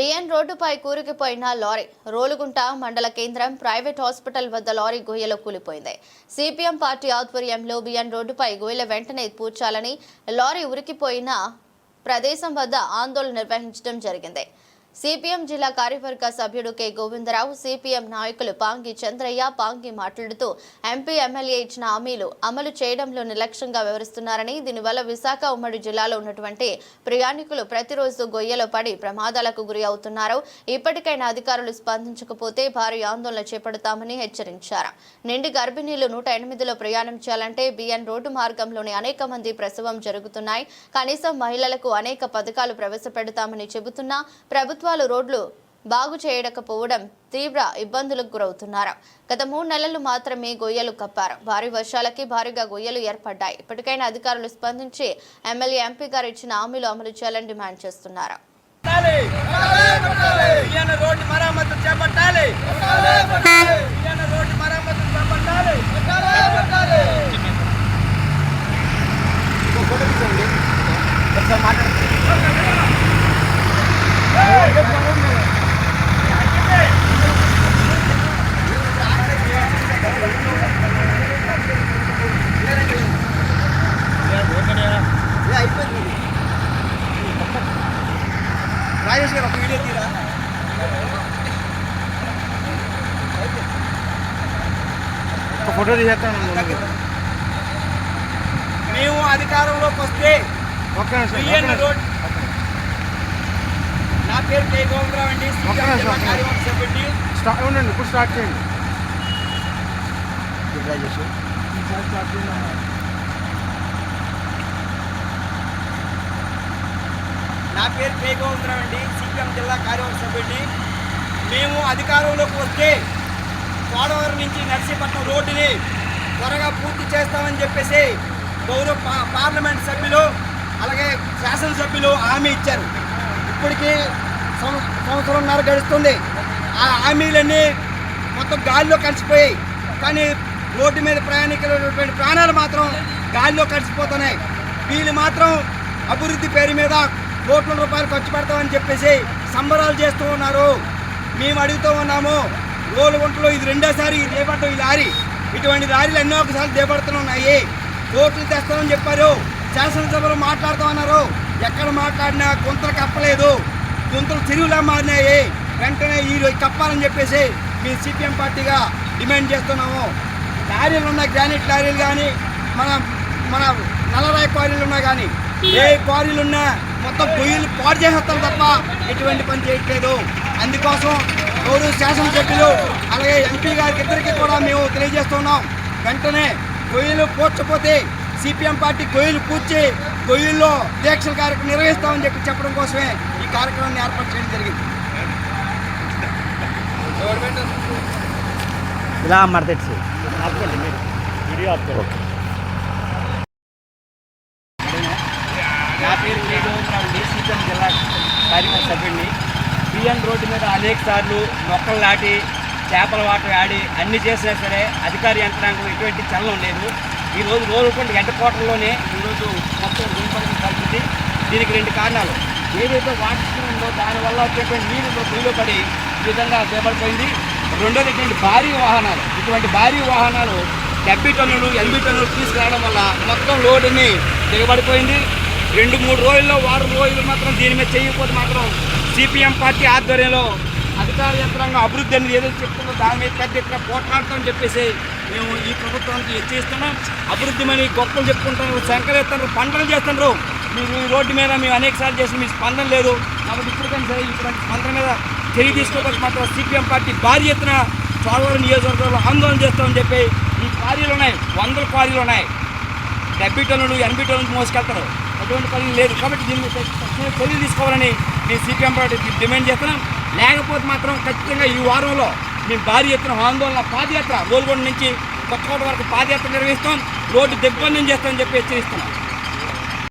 B N రోడ్డుపై కూరుకుపోయిన lorry Rolugunta మండల కేంద్రం ప్రైవేట్ హాస్పిటల్ వద్ద లారీ గుహ్యలో కూలిపోయింది. సిపిఎం పార్టీ ఆధ్వర్యంలో బిఎన్ రోడ్డుపై గుహ్యల వెంటనే పూడ్చాలని లారీ ఉరికిపోయిన ప్రదేశం వద్ద ఆందోళన నిర్వహించడం జరిగింది. సిపిఎం జిల్లా కార్యవర్గ సభ్యుడు కె. గోవిందరావు సిపిఎం నాయకులు పాంగి చంద్రయ్య పాంగి మాట్లాడుతూ ఎంపీ ఎమ్మెల్యే ఇచ్చిన హామీలు అమలు చేయడంలో నిర్లక్ష్యంగా వ్యవహరిస్తున్నారని దీనివల్ల విశాఖ ఉమ్మడి జిల్లాలో ఉన్నటువంటి ప్రయాణికులు ప్రతిరోజు గొయ్యలో పడి ప్రమాదాలకు గురి అవుతున్నారు. ఇప్పటికైనా అధికారులు స్పందించకపోతే భారీ ఆందోళన చేపడతామని హెచ్చరించారు. నిండి గర్భిణీలు నూట ఎనిమిదిలో ప్రయాణం చేయాలంటే బిఎన్ రోడ్డు మార్గంలోనే అనేక మంది ప్రసవం జరుగుతున్నాయి. కనీసం మహిళలకు అనేక పథకాలు ప్రవేశపెడతామని చెబుతున్నా ప్రభుత్వాలు రోడ్లు బాగు చేయకపోవడం తీవ్ర ఇబ్బందులకు గురవుతున్నారు. గత మూడు నెలలు మాత్రమే గొయ్యలు కప్పారు. భారీ వర్షాలకి భారీగా గొయ్యలు ఏర్పడ్డాయి. ఇప్పటికైనా అధికారులు స్పందించి ఎమ్మెల్యే ఎంపీ గారు ఇచ్చిన హామీలు అమలు చేయాలని డిమాండ్ చేస్తున్నారు. పెట్టాలి రాజేష్ గారు ఒక వీడియో తీరా ఒక ఫోటో తీసేస్తాను మేము అధికారంలోకి వస్తే. రోడ్ పేరు గోవిందరావు అండి. స్టార్ట్ ఉండండి ఇప్పుడు స్టార్ట్ చేయండి. రాజేష్ నా పేరు కే గోవిందరావు అండి. సిపిఎం జిల్లా కార్యవర్గ సభ్యుడిని. మేము అధికారంలోకి వస్తే పోలవరం నుంచి నర్సీపట్నం రోడ్డుని త్వరగా పూర్తి చేస్తామని చెప్పేసి గౌరవ పా- పార్లమెంట్ సభ్యులు అలాగే శాసనసభ్యులు హామీ ఇచ్చారు. ఇప్పటికీ సంవత్సరంన్నర గడుస్తుంది. ఆ హామీలన్నీ మొత్తం గాలిలో కలిసిపోయాయి. కానీ రోడ్డు మీద ప్రయాణికులైనటువంటి ప్రాణాలు మాత్రం గాలిలో కలిసిపోతున్నాయి. వీళ్ళు మాత్రం అభివృద్ధి పేరు మీద కోట్ల రూపాయలు ఖర్చు పెడతామని చెప్పేసి సంబరాలు చేస్తూ ఉన్నారు. మేము అడుగుతూ ఉన్నాము రోలుగుంటలో ఇది రెండోసారి ఇది దేపడటం ఈ లారీ. ఇటువంటి లారీలు ఎన్నో ఒకసారి దేపడుతున్నాయి కోట్లు తెస్తామని చెప్పారు. శాసనసభలో మాట్లాడుతూ ఉన్నారు. ఎక్కడ మాట్లాడినా గుంతలు కప్పలేదు గుంతలు చెరువులా మారినాయి. వెంటనే ఈ రోజు కప్పాలని చెప్పేసి మీ సిపిఎం పార్టీగా డిమాండ్ చేస్తున్నాము. లారీలు ఉన్నాయి గ్రానైట్ లారీలు కానీ మన మన నల్లరాయి క్వారీలు ఉన్నా కానీ ఏ క్వారీలు ఉన్నా మొత్తం పొయ్యిలు పాడు చేసేస్తారు తప్ప ఎటువంటి పని చేయట్లేదు. అందుకోసం గౌరవ శాసనసభ్యులు అలాగే ఎంపీ గారికి ఇద్దరికి కూడా మేము తెలియజేస్తున్నాం. వెంటనే పొయ్యిలు పూడ్చపోతే సిపిఎం పార్టీ గొయ్యలు పూడ్చి గొయ్యల్లో దీక్షల కార్యక్రమం నిర్వహిస్తామని చెప్పి చెప్పడం కోసమే ఈ కార్యక్రమాన్ని ఏర్పాటు చేయడం జరిగింది. ఇలా మడతెచ్చి నా పేరు అండి సిపిఎం జిల్లా కార్యవర్గ సభ్యుడిని. బిఎన్ రోడ్డు మీద అనేక సార్లు మొక్కలు నాటి చేపల వాటర్ ఆడి అన్ని చేసినా సరే అధికార యంత్రాంగం ఎటువంటి చలనం లేదు. ఈరోజు రోజుకుంటే ఎండకోటలోనే ఈరోజు మొత్తం గుంపడిన పరిస్థితి దీనికి రెండు కారణాలు. ఏదైతే వాటర్ ఉందో దానివల్ల వచ్చేటువంటి నీరు భూమిలో పడి ఈ విధంగా చేపడిపోయింది. రెండోది ఇటువంటి భారీ వాహనాలు. ఇటువంటి భారీ వాహనాలు డెబ్బై టన్నులు ఎనభై టన్నులు తీసుకురావడం వల్ల మొత్తం లోడుని దిగబడిపోయింది. రెండు మూడు రోజుల్లో వారం రోజులు మాత్రం దీని మీద చేయకపోతే మాత్రం సిపిఎం పార్టీ ఆధ్వర్యంలో అధికార యంత్రాంగం అభివృద్ధి అనేది ఏదో చెప్తుందో దాని మీద పెద్ద ఎత్తున పోట్లాడతామని చెప్పేసి మేము ఈ ప్రభుత్వానికి హెచ్చరిస్తున్నాం. అభివృద్ధి మని గొప్పలు చెప్పుకుంటున్నారు శంకరేస్తున్నారు పంటలు చేస్తున్నారు మీరు ఈ రోడ్డు మీద మేము అనేక సార్లు చేసి మీ స్పందన లేదు. కాబట్టి ఇప్పటికైనా సరే ఇటువంటి స్పందన మీద చర్య తీసుకోవడానికి మాత్రం సిపిఎం పార్టీ భారీ ఎత్తున చోడవరం నియోజకవర్గంలో ఆందోళన చేస్తామని చెప్పి ఈ క్వారీలు ఉన్నాయి వందల క్వారీలు ఉన్నాయి. డెబ్బై టన్నులు ఎనభై టన్నులు మోసుకెళ్తారు. అటువంటి పని లేదు. కాబట్టి దీన్ని చర్యలు తీసుకోవాలని మేము సిపిఎం పార్టీ డిమాండ్ చేస్తున్నాం. లేకపోతే మాత్రం ఖచ్చితంగా ఈ వారంలో మేము భారీ ఎత్తున ఆందోళన పాదయాత్ర గోల్గొండ నుంచి కొత్తకోట వరకు పాదయాత్ర నిర్వహిస్తాం. రోడ్డు దిగ్బంధం చేస్తామని చెప్పి హెచ్చరిస్తున్నాం.